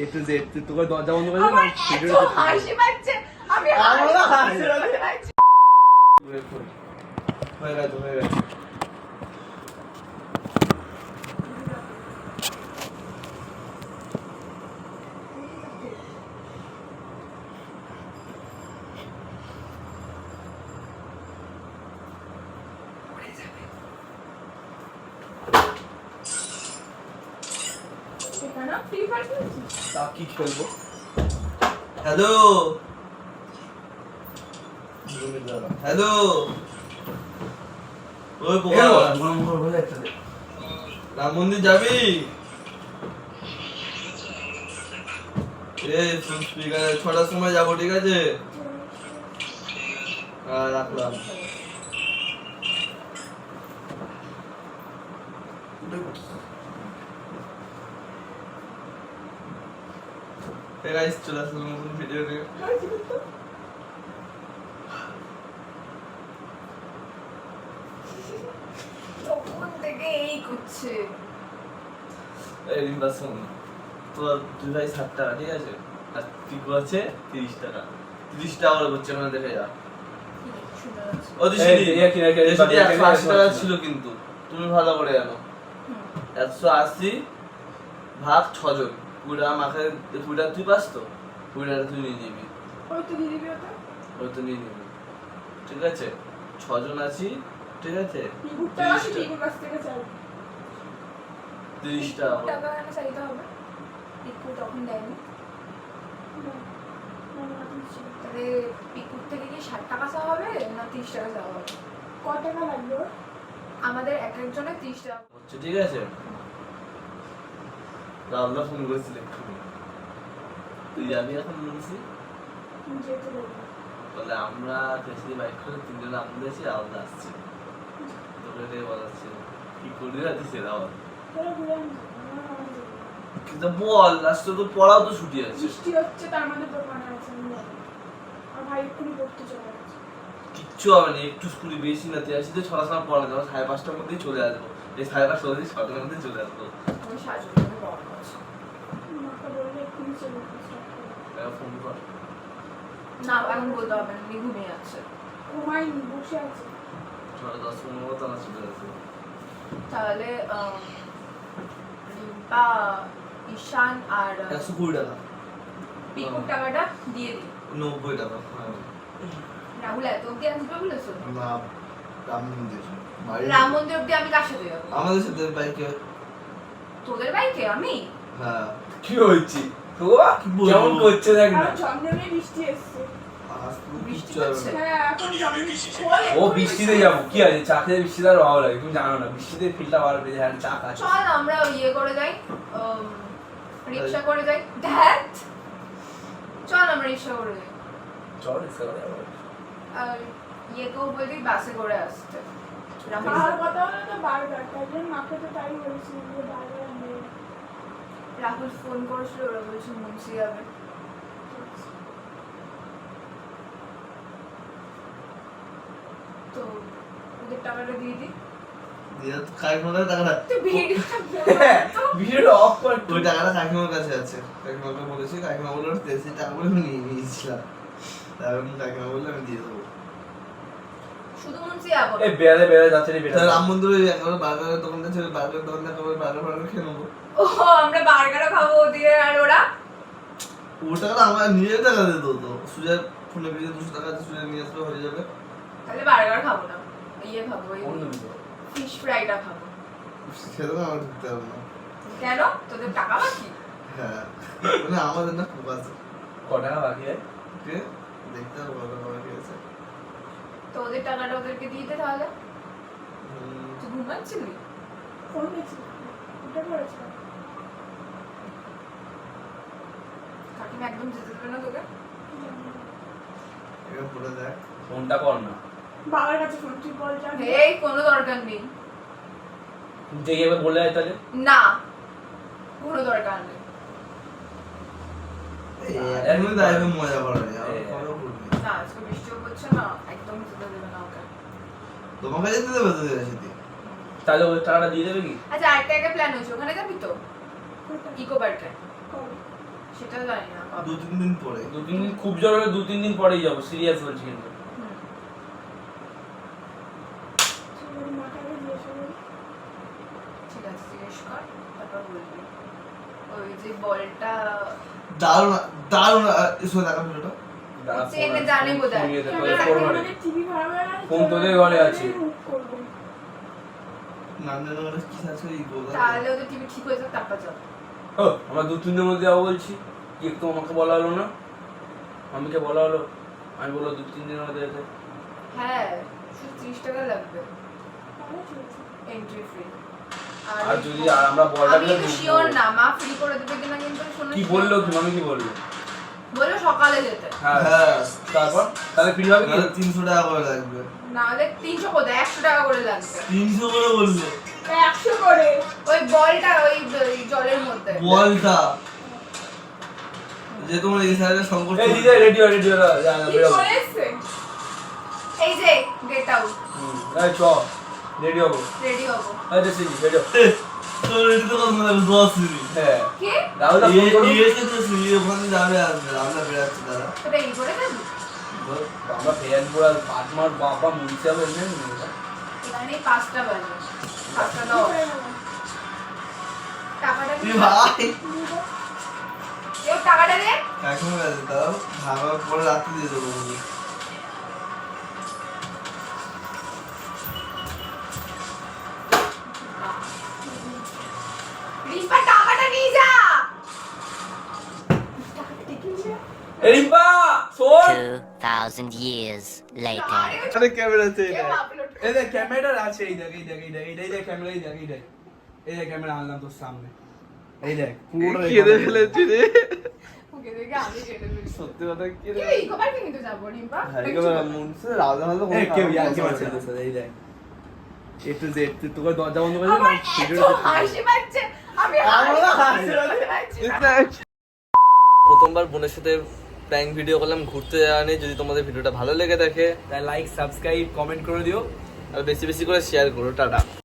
A to Z তুই তোকে দরজা বন্ধ করে দিলাম আমার এত হাসি পাচ্ছে। আমি আমারও হাসি পাচ্ছি। হয়ে গেছে হয়ে গেছে। তা কি খেলব। হ্যালো হ্যালো ওই রাম মন্দির যাবি? এই স্পিকার ছটার সময় যাব ঠিক আছে? হ্যাঁ রাখলাম। Hey চলে আসলাম নতুন ভিডিও নিয়ে। তখন থেকে এই করছে। এই রিম্বা তোর দুই ষাট টাকা ঠিক আছে? আর টিকু আছে তিরিশ টাকা। তিরিশ টাকা করে করছে ওখানে দেখে যা। একশো আশি টাকা ছিল কিন্তু। তুমি ভালো করে জানো। একশো আশি ভাগ ছজন। টাকা মাখে টাকা তুই পাস তো? টাকা তুই নিয়ে নিবি। ওই তো নিয়ে নিবি ঠিক আছে? ছজন আছি ঠিক আছে? কি তখন দেয়নি। তাহলে পিকুর থেকে কি ষাট টাকা চাওয়া হবে না তিরিশ টাকা চাওয়া হবে? কত টাকা লাগবে আমাদের এক একজনের তিরিশ টাকা ঠিক আছে? রামদা ফোন তুই যাবি এখন বলছি বলে আমরা বাইক করে তিনজন আমাদের আছি রামদা আসছে। তোকে এটাই বলাচ্ছি। কি। কিন্তু বল লাস্টে তো পড়াও তো ছুটি আছে। বৃষ্টি হচ্ছে তার মধ্যে আছে আর ভাই এক্ষুনি পড়তে চলে গেছে। কিচ্ছু হবে না একটু স্কুলে বেশি না তুই আসিতে ছটার সময় পড়া যাব সাড়ে পাঁচটার মধ্যেই চলে আসব। এই সাড়ে পাঁচটা মধ্যেই ছটার মধ্যেই চলে আসব। আমি না এখন বলতে হবে ঘুমিয়ে ঘুমাইনি বসে আছে। তাহলে রিম্পা ঈশান আর একশো কুড়ি টাকা। পিকুর টাকাটা দিয়ে দিই। নব্বই টাকা হ্যাঁ। রাহুল এত অব্দি আসবে বলেছ না রাম মন্দির। রাম মন্দির অব্দি আমি কার সাথে যাব? আমাদের সাথে বাইকে। তোদের বাইকে আমি? হ্যাঁ। কি হয়েছে? তো কেমন করছে দেখ না। ঝমঝমে বৃষ্টি এসছে। হ্যাঁ এখন ও বৃষ্টিতে যাব। কি আছে? চা খেতে বৃষ্টিতে আরও ভালো লাগে তুমি জানো না। বৃষ্টিতে ফিলটা ভালো পেয়ে চা খাচ্ছি চল আমরা ইয়ে করে যাই রিক্সা করে যাই। ধ্যাত চল আমরা রিক্সা করে যাই। চল রিক্সা করে যাব। আর ইয়েকেও বলি বাসে করে আসতে। রাহুল কথা হলো তো বারবার। তাই জন্য মাকে তো তাই বলেছি যে বারবার আনবে। রাহুল ফোন করেছিল ওরা বলছে মুন্সি যাবে। তো ওদের টাকাটা দিয়ে দিই বলেছি কাকিমা বলল দেশি টাকা বলে আমি নিয়েছিলাম। তারপর কাকিমা বলল আমি দিয়ে দেবো। এ বেড়ে বেড়ে যাচ্ছে রে বেড়ে রাম মন্দিরে একেবারে বার্গারের দোকানটা ছিল বার্গারের দোকানটা একেবারে বার্গার ফার্গার খেয়ে নেব। ও আমরা বার্গারও খাব ওদিকে আর ওরা। ও টাকাটা আমার নিজের টাকা দিয়ে দেবো তো সুজা ফোনে পেয়ে দুশো টাকা আছে সুজা নিয়ে আসবে হয়ে যাবে। তাহলে বার্গার খাব না। ইয়ে খাব অন্য ফিশ ফ্রাইটা খাব। সেটা না আমার ঢুকতে হবে না। কেন? তোদের টাকা বাকি? হ্যাঁ। মানে আমাদের না খুব আছে। ক টাকা বাকি? কে? দেখতে হবে তো ওদের টাকাটা ওদেরকে দিয়ে দে তাহলে। তুই ঘুমাচ্ছিলি ফোন দেখছি ওটা করেছিলাম কাকিমা একদম যেতে দেবে না তোকে? এটা পড়ে দেখ। ফোনটা কর না। বাবার কাছে ফোন তুই বল যা। এই কোনো দরকার নেই। দেখে এবার বলে যায় তাহলে। না কোনো দরকার নেই। তো মজা করা যায় করবি? না আজকে বৃষ্টিও পড়ছে না। একদম যেতে দেবে না ওকে। তোমাকে যেতে দেবে তোদের সাথে? তাহলে ওই টাকাটা দিয়ে দেবে কি? আচ্ছা আরেকটা একটা প্ল্যান হয়েছে ওখানে যাবি তো? ইকো পার্কে সেটা জানি না। দু তিন দিন পরে। দু তিন দিন খুব জোর হলে দু তিন দিন পরেই যাব সিরিয়াস বলছি কিন্তু। তোমার মাটাকে জিজ্ঞেস করি ঠিক আছে জিজ্ঞেস কর তারপর বলবি। ওই যে বলটা দারুণ দারুণ এসো দেখা ভিডিওটা ফোন- তোদের ঘরে। আছে। আমরা দু মধ্যে যাব বলছি। কি একটু আমাকে বলা হলো না? আমাকে বলা হলো? আমি বলল দু তিন দিনের মধ্যে যেতে। হ্যাঁ শুধু ত্রিশ টাকা লাগবে। তাহলে ঠিক আছে এন্ট্রি ফ্রি আর যদি আমরা বলটা আমি শিওর না মা ফ্রি করে দেবে কিনা কিন্তু কি বলল মামি কি বলল? বলল সকালে যেতে। হ্যাঁ হ্যাঁ তারপর? তাহলে ফ্রি হবে কি? নাহলে তিনশো টাকা করে লাগবে। না হলে তিনশো কোথায়? একশো টাকা করে লাগবে। তিনশো করে বলল? একশো করে। ওই বলটা ওই জলের মধ্যে। বলটা? যে তোমার এই সাইডে সংকট এই দিদি রেডি হয়ে রেডি হয়ে যা করে এসছে এই যে গেট আউট হুম, এই চ রেডি হব। রেডি হব। আচ্ছা সিজি রেডি তোর হ্যাঁ? টাকাটা দে এখন দাও ভাবার পরে রাত্রি দিয়ে দেবো রিম্পা শোন 2,000 years later. আরে ক্যামেরা আছে এই দেখ ক্যামেরা আছে এই দেখ এই দেখ এই দেখ এই দেখ, ক্যামেরা এই দেখ এই দেখ। এই দেখ ক্যামেরা আনলাম তোর সামনে। এই দেখ পুরো কেঁদে ফেলেছি রে। সত্যি কথা কি রে রে, ইকো পার্কে নিতে যাব, রিম্পা? হ্যাঁ মুনসে রাজা হলো এই কেউ ইয়ার কি মারছে এই দেখ। এ টু জেড তুই তোকে দরজা বন্ধ করে হাসি পাচ্ছে, আমি। প্রথমবার বোনের সাথে প্র্যাঙ্ক ভিডিও করলাম ঘুরতে যাওয়া নেই। যদি তোমাদের ভিডিওটা ভালো লেগে থাকে তাই লাইক সাবস্ক্রাইব কমেন্ট করে দিও। আর বেশি বেশি করে শেয়ার করো টাটা।